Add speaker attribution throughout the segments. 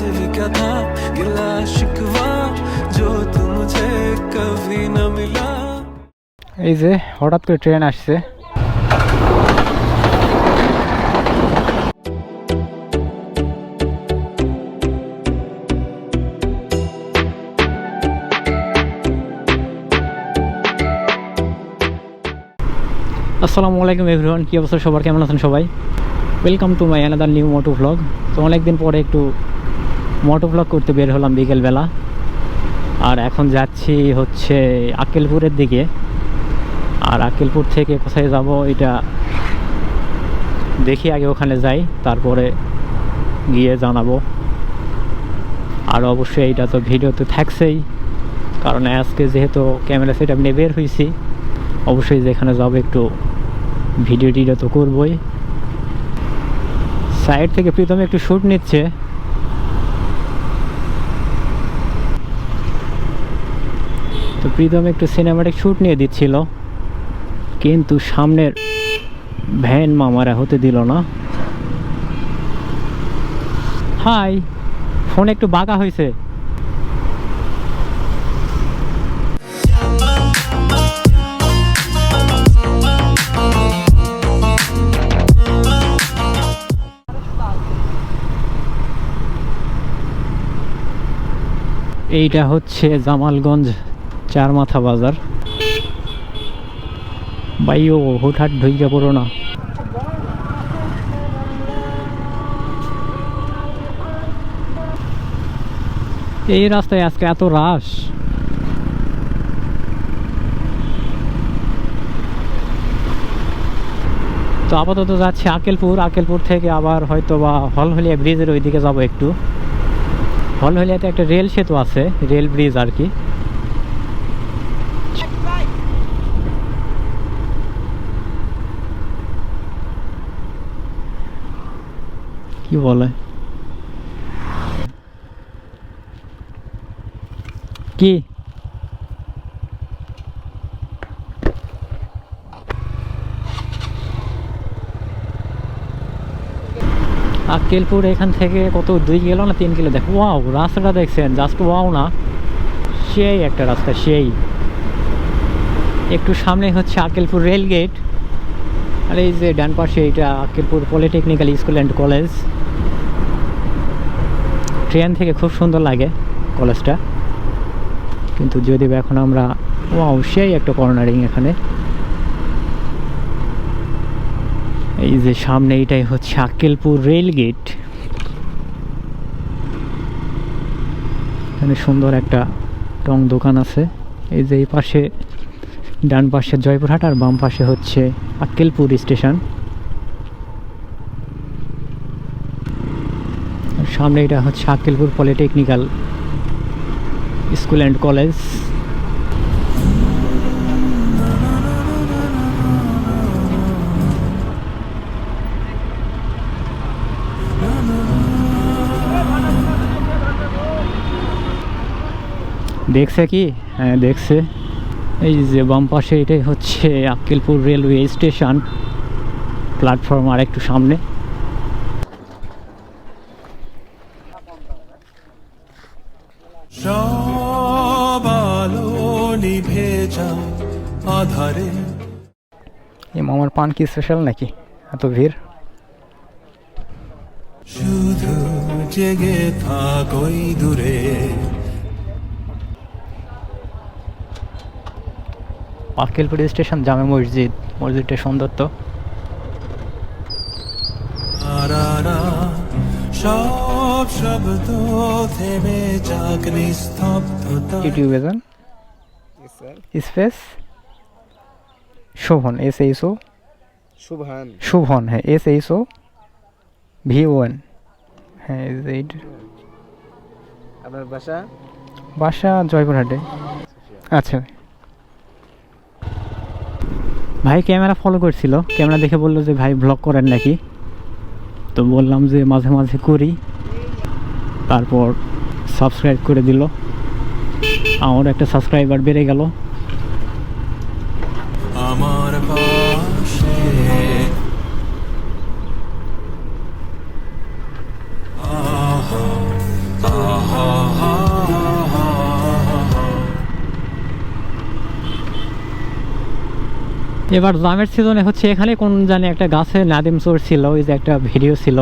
Speaker 1: से भी क्या था गिला शिकवा जो तू मुझे कभी न मिला
Speaker 2: এই যে হঠাৎ করে ট্রেন আসছে আসসালামু আলাইকুম এভরিওয়ান কী অবস্থা সবার কেমন আছেন সবাই welcome to my another new moto vlog তো অনেকদিন পরে একটু মোটো ব্লগ করতে বের হলাম বিকেলবেলা। আর এখন যাচ্ছি হচ্ছে আক্কেলপুরের দিকে। আর আক্কেলপুর থেকে কোথায় যাব এটা দেখি, আগে ওখানে যাই, তারপরে গিয়ে জানাব। আর অবশ্যই এটা তো ভিডিওতে থাকছেই, কারণ আজকে যেহেতু ক্যামেরা সেট নিয়ে বের হয়েছি অবশ্যই যেখানে যাব একটু ভিডিও টিডিও তো করবই। সাইড থেকে প্রীতম একটু শ্যুট নিচ্ছে। তো প্রীতম একটু সিনেমাটিক শ্যুট নিয়ে দিচ্ছিল। কিন্তু সামনের ভ্যান মামারা হতে দিল না। হাই, ফোন একটু বাঁকা হয়েছে। এইটা হচ্ছে জামালগঞ্জ চার মাথা বাজার। বাই ও হুটহাট ঢুইকা পড়ো না। এই রাস্তায় আজকে এত রাশ। তো আপাতত যাচ্ছি আকেলপুর। আকেলপুর থেকে আবার হয়তো বা হলহলিয়া ব্রিজের ওইদিকে যাব একটু। হলহলিয়াতে একটা রেল সেতু আছে, রেল ব্রিজ আর কি। কি বলে? কি? আক্কেলপুর এখান থেকে কত? দুই কিলো না তিন কিলো? দেখো ওয়াও রাস্তাটা দেখছেন জাস্ট ওয়াও না। সেই একটা রাস্তা, সেই। একটু সামনে হচ্ছে আক্কেলপুর রেল গেট আর এই যে ডান পাশে এটা Akkelpur polytechnical school and college. Train থেকে খুব সুন্দর লাগে কলেজটা। কিন্তু যদি এখন আমরা সেই একটা কর্নারিং এখানে। এই যে সামনে এইটাই হচ্ছে আক্কেলপুর রেল গেট এখানে সুন্দর একটা টং দোকান আছে। এই যে এই পাশে, ডান পাশে জয়পুরহাট আর বাম পাশে হচ্ছে আক্কেলপুর স্টেশন আর সামনে এটা হচ্ছে Akkelpur polytechnical school and college. দেখছে কি? হ্যাঁ দেখছে। এই যে বাম পাশে এটাই হচ্ছে আক্কেলপুর রেলওয়ে স্টেশন। প্ল্যাটফর্ম আর একটু সামনে। পান কি স্পেশাল নাকি? এত ভিড়?
Speaker 1: শুধু জেগে থাকই দূরে।
Speaker 2: স্টেশন জামে মসজিদ। মসজিদটা সুন্দর তো।
Speaker 1: সব শব্দ থেমে যাক নিস্তব্ধতা।
Speaker 2: ইউটিউবে যান। Space Shovon S H O
Speaker 3: Shuvan
Speaker 2: Shovon হ্যাঁ S H O V one হ্যাঁ এইটা।
Speaker 3: আপনার বাসা?
Speaker 2: বাসা জয়পুরহাটে। আচ্ছা। ভাই ক্যামেরা ফলো করছিল। ক্যামেরা দেখে বলল যে ভাই ব্লগ করেন নাকি। তো বললাম যে মাঝে মাঝে করি। তারপর সাবস্ক্রাইব করে দিল। আমার একটা সাবস্ক্রাইবার বেড়ে গেল। এবার জামের সিজনে হচ্ছে এখানে কোন জানি একটা গাছে নাদিম চোর ছিল, ওই যে একটা ভিডিও ছিল।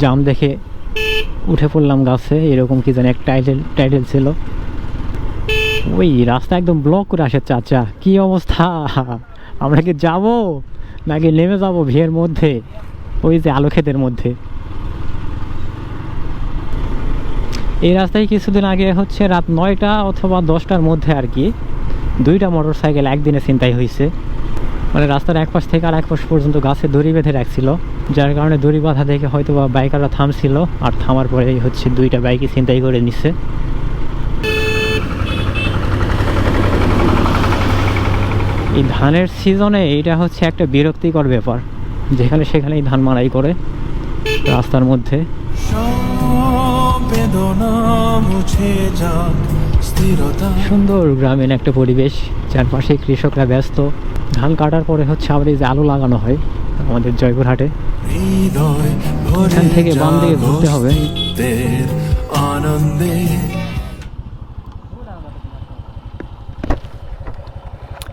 Speaker 2: জাম দেখে উঠে পড়লাম গাছে, এরকম কি জানি একটা টাইটেল টাইটেল ছিল। ওই রাস্তা একদম ব্লক করে আসে চাচা, কি অবস্থা? আমরা কি যাব নাকি নেমে যাব ভিড়ের মধ্যে? ওই যে আলো ক্ষেতের মধ্যে। এই রাস্তায় কিছুদিন আগে হচ্ছে রাত নয়টা অথবা দশটার মধ্যে আর কি দুইটা মোটর সাইকেল একদিনে ছিনতাই হয়েছে মানে রাস্তার এক পাশ থেকে আর এক পাশ পর্যন্ত গাছে দড়ি বেঁধে রাখছিল, যার কারণে দড়ি বাঁধা দেখে হয়তো বা বাইকাররা থামছিল আর থামার পরেই হচ্ছে দুইটা বাইকই ছিনতাই করে নিচ্ছে এই ধানের সিজনে এইটা হচ্ছে একটা বিরক্তিকর ব্যাপার, যেখানে সেখানেই ধান মারাই করে রাস্তার মধ্যে।
Speaker 1: বেদনা মুছে যাক
Speaker 2: সুন্দর গ্রামীণ একটা পরিবেশ চারপাশে কৃষকরা ব্যস্ত। ধান কাটার পরে হচ্ছে আবার এই যে আলু লাগানো হয় আমাদের জয়পুরহাটে। এখান থেকে বাম দিকে ঘুরতে হবে।
Speaker 1: আনন্দে।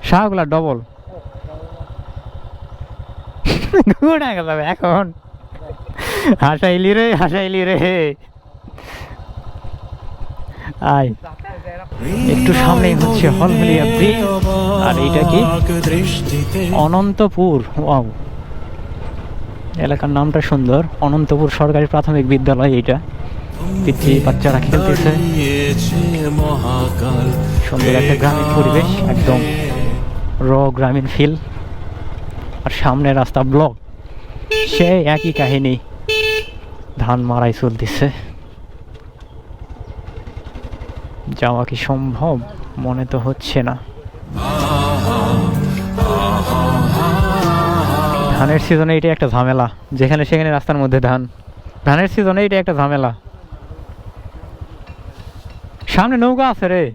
Speaker 2: শাহগুলা ডবল ঘুরে যাবে এখন। হাসাইলি রে হাসাইলি রে। আয়। একটু সামনেই হচ্ছে হলহলিয়া ব্রিজ আর এটা কি? অনন্তপুর, ওয়াও। এলাকার নামটা সুন্দর। অনন্তপুর সরকারি প্রাথমিক বিদ্যালয় এইটা। পিচ্ছি বাচ্চারা খেলতেছে। সুন্দর একটা গ্রামীণ পরিবেশ, একদম র গ্রামীণ ফিল আর সামনে রাস্তা ব্লক সে একই কাহিনী। ধান মারাই চলতেছে। যাওয়া কি সম্ভব? মনে তো হচ্ছে না। ধানের সিজনে এটা একটা ঝামেলা। যেখানে সেখানে রাস্তার মধ্যে ধান। ধানের সিজনে এটা একটা ঝামেলা। সামনে নৌকা আছে রে।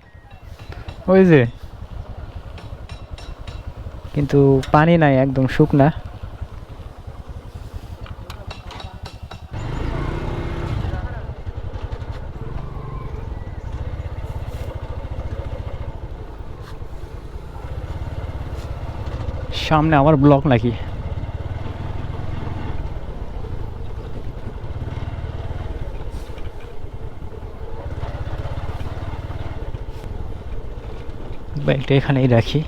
Speaker 2: ওই যে। কিন্তু পানি নাই, একদম শুকনা। সামনে আবার ব্লক নাকি? বাইকটা এখানেই রাখি।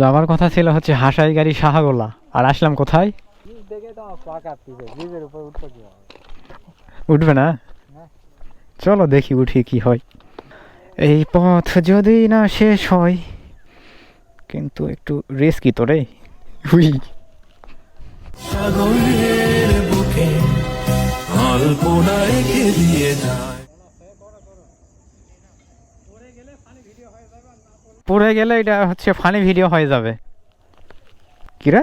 Speaker 2: যাওয়ার কথা ছিল হচ্ছে হাসাই গাড়ি সাহাগোলা আর আসলাম কোথায়?
Speaker 3: আমার
Speaker 2: উঠবে না? চলো দেখি উঠি কি হয়। এই পথ যদি না শেষ হয় কিন্তু একটু রিস্কি তো রে। উই। পড়ে গেলে এটা হচ্ছে ফানি ভিডিও হয়ে যাবে। কিরা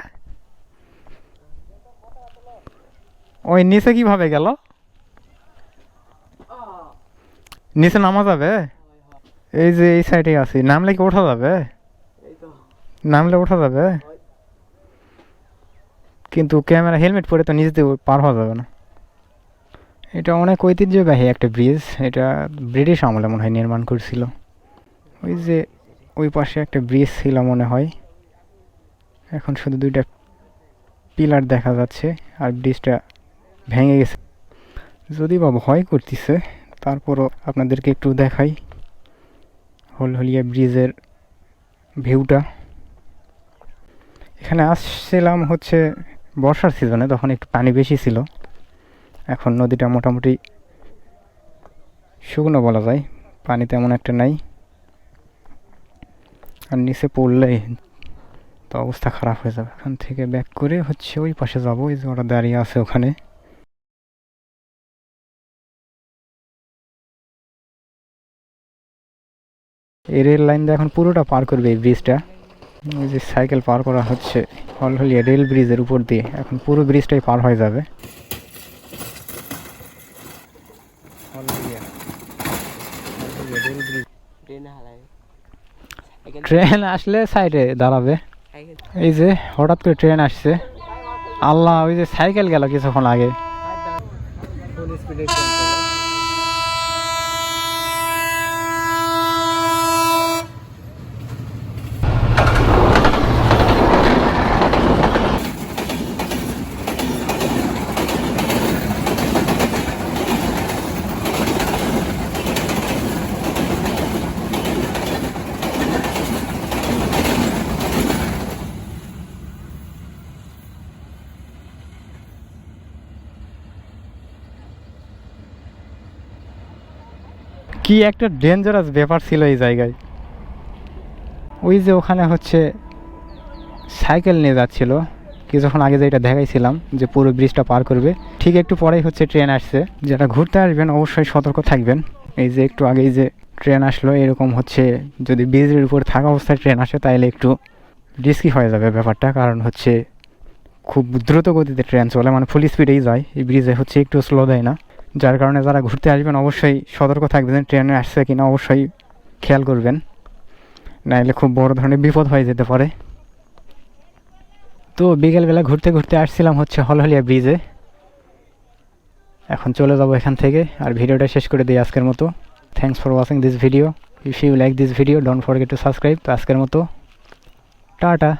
Speaker 2: ওই নিচে কীভাবে গেল? নিচে নামা যাবে? এই যে এই সাইডে আছি। নামলে কি ওঠা যাবে? নামলে ওঠা যাবে? কিন্তু ক্যামেরা হেলমেট পরে তো দিয়ে পার হওয়া যাবে না। এটা অনেক ঐতিহ্যবাহী একটা ব্রিজ এটা ব্রিটিশ আমলে মনে হয় নির্মাণ করছিল। ওই যে ওই পাশে একটা ব্রিজ ছিল মনে হয়। এখন শুধু দুইটা পিলার দেখা যাচ্ছে আর ব্রিজটা ভেঙে গেছে। যদি বা ভয় করতেছে তারপরও আপনাদেরকে একটু দেখাই। হলহলিয়া ব্রিজের ভিউটা। এখানে আসছিলাম হচ্ছে বর্ষার সিজনে, তখন একটু পানি বেশি ছিল। এখন নদীটা মোটামুটি শুকনো বলা যায়, পানি তেমন একটা নাই। আর নিচে পড়লেই তো অবস্থা খারাপ হয়ে যাবে। এখান থেকে ব্যাক করে হচ্ছে ওই পাশে যাব ওই যে ওরা দাঁড়িয়ে আছে ওখানে। এই রেল লাইন দিয়ে এখন পুরোটা পার করবে এই ব্রিজটা ওই যে সাইকেল পার করা হচ্ছে হলহলিয়া রেল ব্রিজের উপর দিয়ে। এখন পুরো ব্রিজটাই পার হয়ে যাবে। ট্রেন আসলে সাইডে দাঁড়াবে। এই যে হঠাৎ করে ট্রেন আসছে। আল্লাহ ওই যে সাইকেল গেল কিছুক্ষণ আগে।
Speaker 3: ফুল স্পিডে
Speaker 2: কি একটা ডেঞ্জারাস ব্যাপার ছিল এই জায়গায়। ওই যে ওখানে হচ্ছে সাইকেল নিয়ে যাচ্ছিল। কিছুক্ষণ আগে যেটা দেখাইছিলাম যে পুরো ব্রিজটা পার করবে। ঠিক একটু পরেই হচ্ছে ট্রেন আসছে। যারা ঘুরতে আসবেন অবশ্যই সতর্ক থাকবেন। এই যে একটু আগেই যে ট্রেন আসলো, এরকম হচ্ছে যদি ব্রিজের উপর থাকা অবস্থায় ট্রেন আসে তাহলে একটু রিস্কি হয়ে যাবে ব্যাপারটা। কারণ হচ্ছে খুব দ্রুত গতিতে ট্রেন চলে মানে ফুল স্পিডেই যায়। এই ব্রিজে হচ্ছে একটু স্লো দেয় না। যার কারণে যারা ঘুরতে আসবেন অবশ্যই সতর্ক থাকবেন ট্রেনে আসছে কিনা অবশ্যই খেয়াল করবেন। নাহলে খুব বড় ধরনের বিপদ হয়ে যেতে পারে। তো বিকেলবেলা ঘুরতে ঘুরতে আসছিলাম হচ্ছে হলহলিয়া ব্রিজে। এখন চলে যাব এখান থেকে। আর ভিডিওটা শেষ করে দিই আজকের মতো। Thanks for watching this video if you like this video don't forget to subscribe তো আজকের মতো। টাটা।